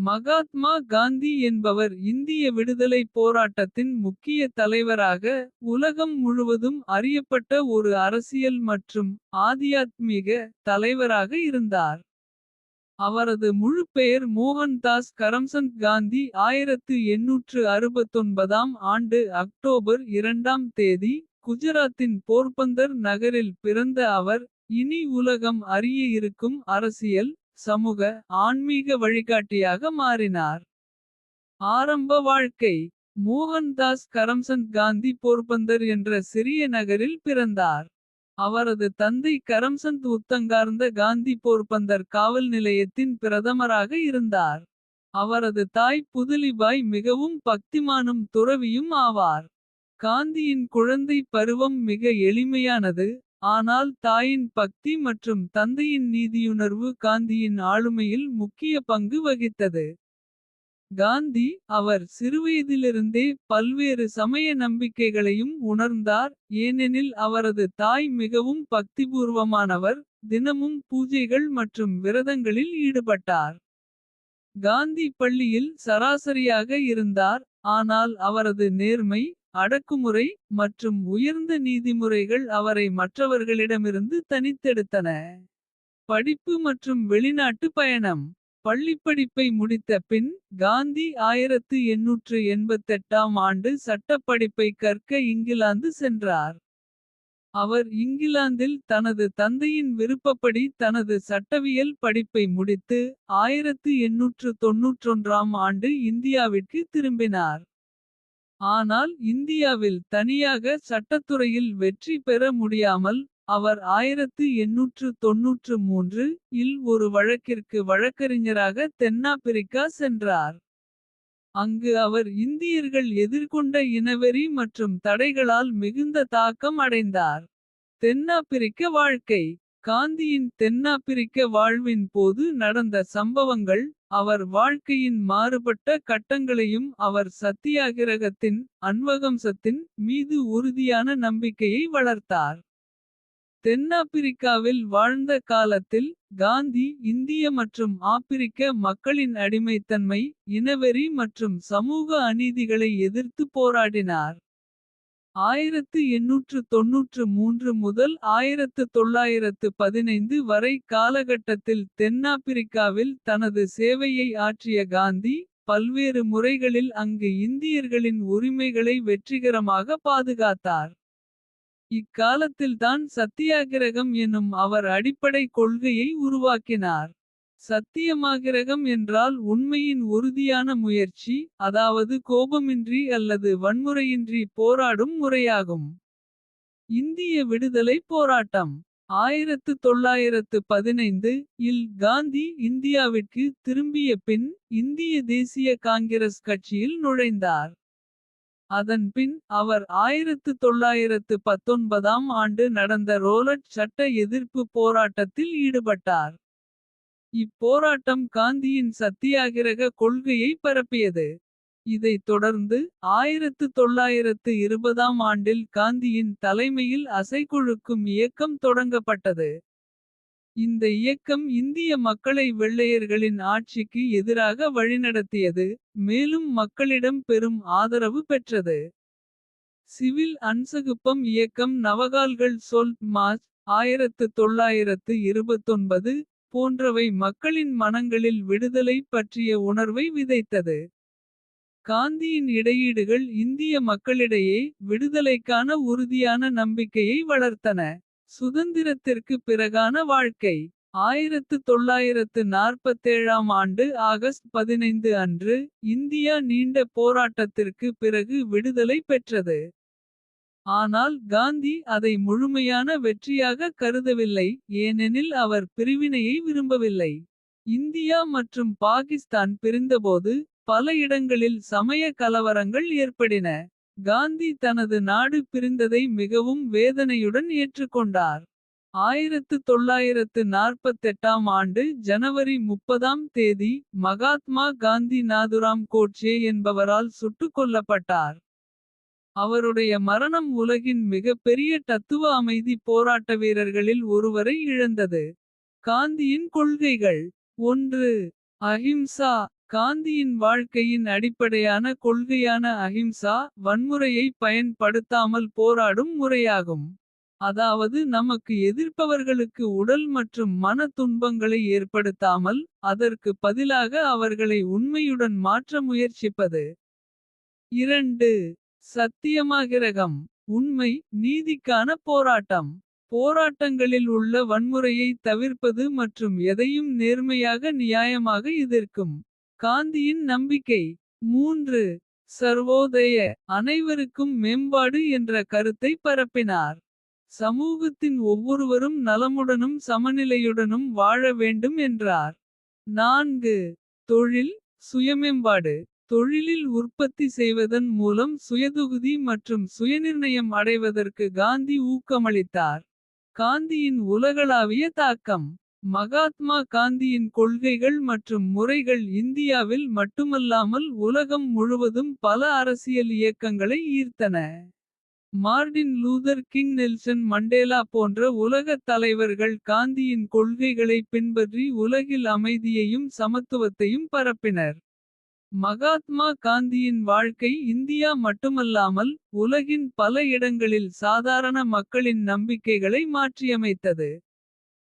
மகாத்மா காந்தி என்பவர் இந்திய விடுதலைப் போராட்டத்தின் முக்கிய தலைவராக. உலகம் முழுவதும் அறியப்பட்ட ஒரு அரசியல் மற்றும். ஆதியாத்மீக தலைவராக இருந்தார். அவரது முழு பெயர் மோகன்தாஸ் கரம்சந்த் காந்தி. 1869ஆம் ஆண்டு அக்டோபர் இரண்டாம் தேதி. குஜராத்தின் போர்பந்தர் நகரில் பிறந்த அவர். இனி உலகம் அறிய இருக்கும் அரசியல். சமூக ஆன்மீக வழிகாட்டியாக மாறினார். ஆரம்ப வாழ்க்கை மோகன்தாஸ் கரம்சந்த் காந்தி போர்பந்தர் என்ற சிறிய நகரில் பிறந்தார். அவரது தந்தை கரம்சந்த் உத்தங்கார்ந்த காந்தி போர்பந்தர் காவல் நிலையத்தின் பிரதமராக இருந்தார். அவரது தாய் புதுலிபாய் மிகவும் பக்திமானும் துறவியும் ஆவார். காந்தியின் குழந்தை பருவம் மிக எளிமையானது. ஆனால் தாயின் பக்தி மற்றும் தந்தையின் நீதியுணர்வு காந்தியின் ஆளுமையில் முக்கிய பங்கு வகித்தது. காந்தி அவர் சிறுவயதிலிருந்தே பல்வேறு சமய நம்பிக்கைகளையும் உணர்ந்தார். ஏனெனில் அவரது தாய் மிகவும் பக்திபூர்வமானவர். தினமும் பூஜைகள் மற்றும் விரதங்களில் ஈடுபட்டார். காந்தி பள்ளியில் சராசரியாக இருந்தார். ஆனால் அவரது நேர்மை அடக்குமுறை மற்றும் உயர்ந்த நீதிமுறைகள் அவரை மற்றவர்களிடமிருந்து தனித்தெடுத்தன. படிப்பு மற்றும் வெளிநாட்டு பயணம். பள்ளிப்படிப்பை முடித்த பின் காந்தி 1888ஆம் ஆண்டு சட்டப்படிப்பை கற்க இங்கிலாந்து சென்றார். அவர் இங்கிலாந்தில் தனது தந்தையின் விருப்பப்படி தனது சட்டவியல் படிப்பை முடித்து. 1891ஆம் ஆண்டு இந்தியாவிற்கு திரும்பினார். ஆனால் இந்தியாவில் தனியாக சட்டத்துறையில் வெற்றி பெற முடியாமல். அவர் 1893 இல் ஒரு வழக்கிற்கு வழக்கறிஞராக தென்னாப்பிரிக்கா சென்றார். அங்கு அவர் இந்தியர்கள் எதிர்கொண்ட இனவெறி மற்றும் தடைகளால் மிகுந்த தாக்கம் அடைந்தார். தென்னாப்பிரிக்க வாழ்க்கை காந்தியின் தென்னாப்பிரிக்க வாழ்வின் போது நடந்த சம்பவங்கள். அவர் வாழ்க்கையின் மாறுபட்ட கட்டங்களையும் அவர் சத்தியாகிரகத்தின். அன்வகம்சத்தின் மீது உறுதியான நம்பிக்கையை வளர்த்தார். தென்னாப்பிரிக்காவில் வாழ்ந்த காலத்தில் காந்தி இந்திய மற்றும் ஆப்பிரிக்க மக்களின் அடிமைத்தன்மை. இனவெறி மற்றும் சமூக அநீதிகளை எதிர்த்து போராடினார். 1893 முதல் 1915 வரை காலகட்டத்தில் தென்னாப்பிரிக்காவில் தனது சேவையை ஆற்றிய காந்தி. பல்வேறு முறைகளில் அங்கு இந்தியர்களின் உரிமைகளை வெற்றிகரமாக பாதுகாத்தார். இக்காலத்தில்தான் சத்தியாகிரகம் எனும் அவர் அடிப்படை கொள்கையை உருவாக்கினார். சத்தியமாகிரகம் என்றால் உண்மையின் உறுதியான முயற்சி. அதாவது கோபமின்றி அல்லது வன்முறையின்றி போராடும் முறையாகும். இந்திய விடுதலைப் போராட்டம் 1915 இல் காந்தி இந்தியாவிற்கு திரும்பிய பின். இந்திய தேசிய காங்கிரஸ் கட்சியில் நுழைந்தார். அதன் பின் அவர் 1919ஆம் ஆண்டு நடந்த ரோலட் சட்ட எதிர்ப்பு போராட்டத்தில் ஈடுபட்டார். இப்போராட்டம் காந்தியின் சத்தியாகிரக கொள்கையை பரப்பியது. இதைத் தொடர்ந்து 1920ஆம் ஆண்டில் காந்தியின் தலைமையில் அசைகொழுக்கும் இயக்கம் தொடங்கப்பட்டது. இந்த இயக்கம் இந்திய மக்களை வெள்ளையர்களின் ஆட்சிக்கு எதிராக வழிநடத்தியது. மேலும் மக்களிடம் பெரும் ஆதரவு பெற்றது. சிவில் அன்சகுப்பம் இயக்கம் நவகால்கள் சொல் மார்ச் 1929 போன்றவை மக்களின் மனங்களில் விடுதலை பற்றிய உணர்வை விதைத்தது. காந்தியின் இடையீடுகள் இந்திய மக்களிடையே விடுதலைக்கான உறுதியான நம்பிக்கையை வளர்த்தன. சுதந்திரத்திற்கு பிறகான வாழ்க்கை 1947ஆம் ஆண்டு ஆகஸ்ட் 15 அன்று. இந்தியா நீண்ட போராட்டத்திற்கு பிறகு விடுதலை பெற்றது. ஆனால் காந்தி அதை முழுமையான வெற்றியாக கருதவில்லை. ஏனெனில் அவர் பிரிவினையை விரும்பவில்லை. இந்தியா மற்றும் பாகிஸ்தான் பிரிந்தபோது. பல இடங்களில் சமய கலவரங்கள் ஏற்படின. காந்தி தனது நாடு பிரிந்ததை மிகவும் வேதனையுடன் ஏற்றுக்கொண்டார். 1948ஆம் ஆண்டு ஜனவரி 30ஆம் தேதி. மகாத்மா காந்தி நாதுராம் கோட்சே என்பவரால் சுட்டுக் கொல்லப்பட்டார். அவருடைய மரணம் உலகின் மிகப்பெரிய தத்துவ அமைதி போராட்ட வீரர்களில் ஒருவரை இழந்தது. காந்தியின் கொள்கைகள் ஒன்று அஹிம்சா காந்தியின் வாழ்க்கையின் அடிப்படையான கொள்கையான அஹிம்சா. வன்முறையை பயன்படுத்தாமல் போராடும் முறையாகும். அதாவது நமக்கு எதிர்ப்பவர்களுக்கு உடல் மற்றும் மன துன்பங்களை ஏற்படுத்தாமல். அதற்கு பதிலாக அவர்களை உண்மையுடன் மாற்ற முயற்சிப்பது. இரண்டு சத்தியமாகிரகம் உண்மை நீதிக்கான போராட்டம். போராட்டங்களில் உள்ள வன்முறையை தவிர்ப்பது மற்றும் எதையும் நேர்மையாக நியாயமாக எதிர்க்கும். காந்தியின் நம்பிக்கை மூன்று சர்வோதய அனைவருக்கும் மேம்பாடு என்ற கருத்தை பரப்பினார். சமூகத்தின் ஒவ்வொருவரும் நலமுடனும் சமநிலையுடனும் வாழ வேண்டும் என்றார். நான்கு தொழில் சுயமேம்பாடு தொழிலில் உற்பத்தி செய்வதன் மூலம் சுயதொகுதி மற்றும் சுயநிர்ணயம் அடைவதற்கு காந்தி ஊக்கமளித்தார். காந்தியின் உலகளாவிய தாக்கம் மகாத்மா காந்தியின் கொள்கைகள் மற்றும் முறைகள் இந்தியாவில் மட்டுமல்லாமல் உலகம் முழுவதும் பல அரசியல் இயக்கங்களை ஈர்த்தன. Martin Luther King Nelson Mandela போன்ற உலகத் தலைவர்கள் காந்தியின் கொள்கைகளை பின்பற்றி உலகில் அமைதியையும் சமத்துவத்தையும் பரப்பினர். மகாத்மா காந்தியின் வாழ்க்கை இந்தியா மட்டுமல்லாமல். உலகின் பல இடங்களில் சாதாரண மக்களின் நம்பிக்கைகளை மாற்றியமைத்தது.